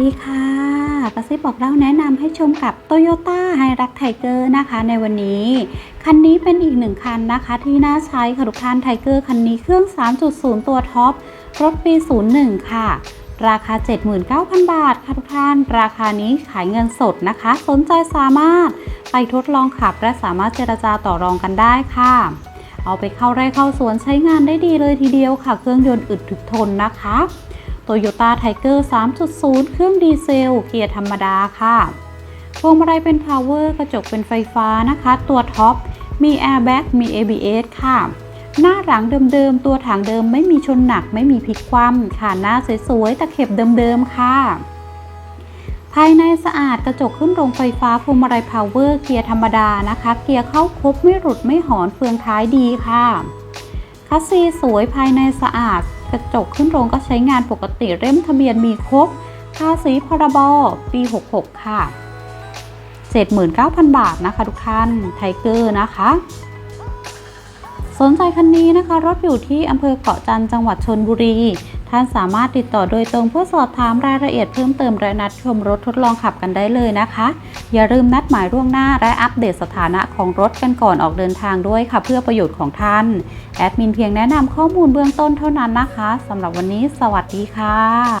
ดีค่ะกระซิบบอกเล่าแนะนำให้ชมกับ Toyota h i r u x Tiger นะคะ ในวันนี้ คันนี้เป็นอีกหนึ่งคันนะคะ ที่น่าใช้ค่ะทุกท่านไทเกอร์คันนี้เครื่อง 3.0 ตัวท็อป รถปี 01 ค่ะ ราคา 79,000 บาท ค่ะทุกท่าน ราคานี้ขายเงินสดนะคะ สนใจสามารถไปทดลองขับ และสามารถเจรจาต่อรองกันได้ค่ะ เอาไปเข้าไร่เข้าสวนใช้งานได้ดีเลยทีเดียวค่ะ เครื่องยนต์อึดถึกทนนะคะ Toyota Tiger 3.0 เครื่องดีเซล เกียร์ธรรมดาค่ะพวงมาลัยเป็น power กระจกเป็นไฟฟ้านะคะ ตัวท็อป มี airbag มี ABS ค่ะ หน้าหลังเดิมๆ ตัวถังเดิมไม่มีชนหนักไม่มีพลิกคว่ำค่ะ หน้าสวยๆตะเข็บเดิมๆ ค่ะ ภายในสะอาดกระจกขึ้นโรงไฟฟ้าพวงมาลัย power เกียร์ธรรมดานะคะ เกียร์เข้าครบไม่หลุดไม่หอนเฟืองท้ายดีค่ะคัสซีสวยภายในสะอาด กระจกขึ้นโรงก็ใช้งานปกติเล่มทะเบียนมีครบภาษีพรบปี 66 ค่ะ 79,000 บาทนะคะทุกท่านไทเกอร์นะคะ สนใจคันนี้นะคะ รถอยู่ที่อำเภอเกาะจันทร์จังหวัดชนบุรี ท่านสามารถติดต่อโดยตรงเพื่อสอบถามรายละเอียดเพิ่มเติมและนัดชมรถทดลองขับกันได้เลยนะคะ อย่าลืมนัดหมายล่วงหน้าและอัปเดตสถานะของรถกันก่อนออกเดินทางด้วยค่ะ เพื่อประโยชน์ของท่าน แอดมินเพียงแนะนำข้อมูลเบื้องต้นเท่านั้นนะคะสำหรับวันนี้ สวัสดีค่ะ